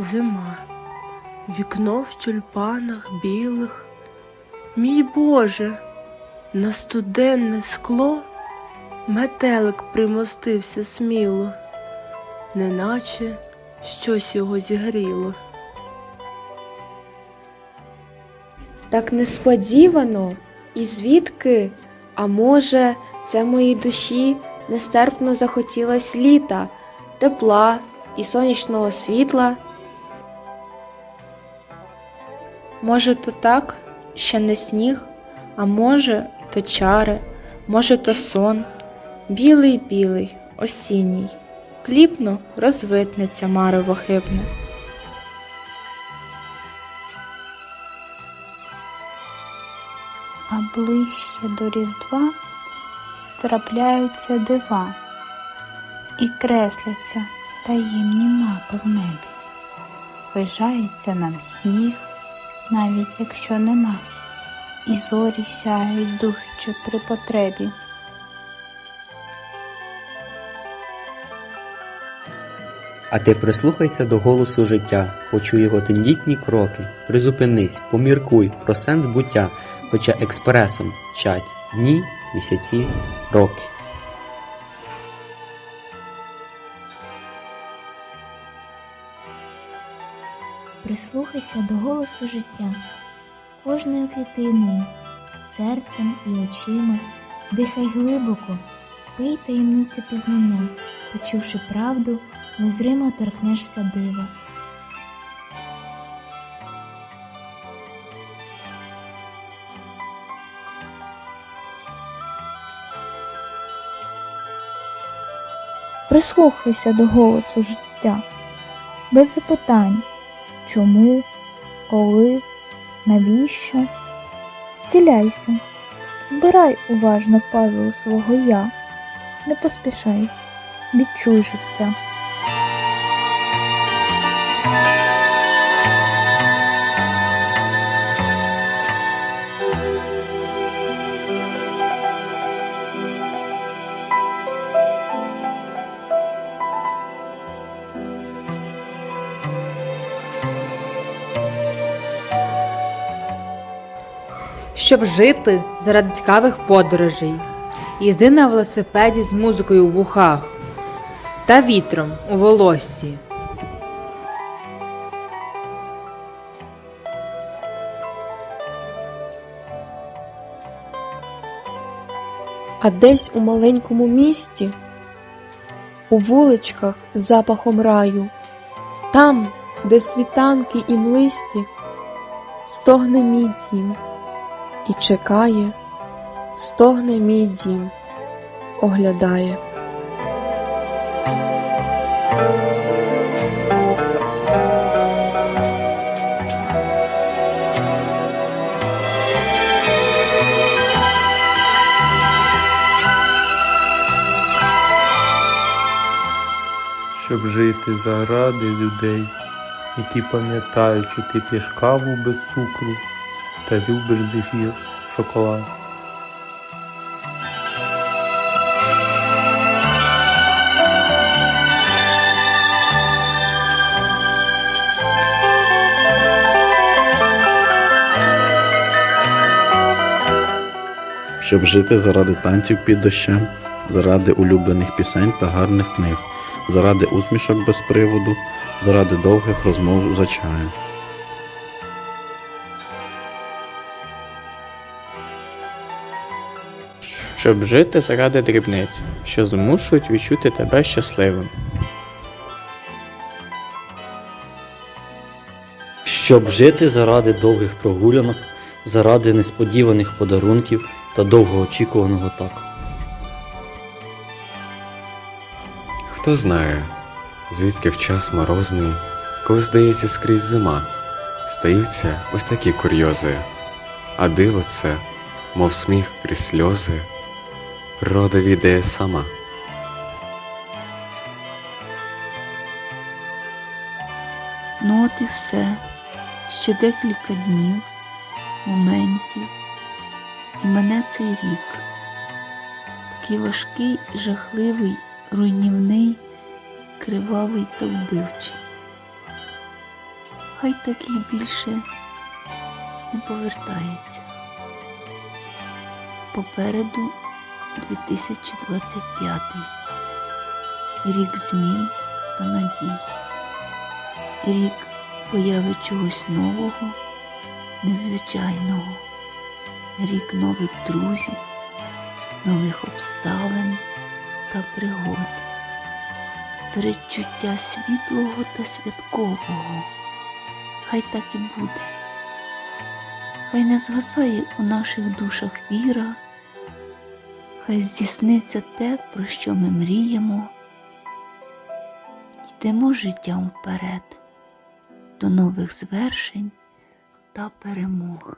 Зима, вікно в тюльпанах білих. Мій Боже, на студенне скло метелик примостився сміло, неначе щось його зігріло. Так несподівано, і звідки? А може, це моїй душі нестерпно захотілось літа, тепла і сонячного світла? Може, то так, ще не сніг, а може, то чари, може, то сон, білий білий, осінній, кліпно розвитнеться марево хибне. а ближче до Різдва трапляються дива і кресляться таємні мапи в небі. Вижається нам сніг, навіть якщо нема, і зорі сяють дужче при потребі. А ти прислухайся до голосу життя, почуй його тендітні кроки, призупинись, поміркуй про сенс буття, хоча експресом чать дні, місяці, роки. Прислухайся до голосу життя, кожною клітиною, серцем і очима, дихай глибоко, пий таємницю пізнання, почувши правду, незримо торкнешся дива. Прислухайся до голосу життя, без запитань чому, коли, навіщо. Зціляйся, збирай уважно пазл свого я, не поспішай, відчуй життя. Щоб жити заради цікавих подорожей, їзди на велосипеді з музикою в вухах та вітром у волоссі. А десь у маленькому місті, у вуличках з запахом раю, там, де світанки і млисті, стогне мій дім і чекає, стогне мій дім, оглядає. щоб жити заради людей, які пам'ятають, що ти п'єш каву без цукру та любиш зефір, шоколад. щоб жити заради танців під дощем, заради улюблених пісень та гарних книг, заради усмішок без приводу, заради довгих розмов за чаєм. Щоб жити заради дрібниць, що змушують відчути тебе щасливим. Щоб жити заради довгих прогулянок, заради несподіваних подарунків та довгоочікуваного так. Хто знає, звідки в час морозний, коли здається скрізь зима, стаються ось такі курйози, а диво це, мов сміх крізь сльози, природа відає сама. Ну от і все. Ще декілька днів, моментів, і мене цей рік. Такий важкий, жахливий, руйнівний, кривавий та вбивчий. хай такий більше не повертається. Попереду 2025 рік змін та надій, рік появи чогось нового, незвичайного, рік нових друзів, нових обставин та пригод, передчуття світлого та святкового. Хай так і буде. Хай не згасає у наших душах віра, хай здійсниться те, про що ми мріємо. Йдемо життям вперед до нових звершень та перемог.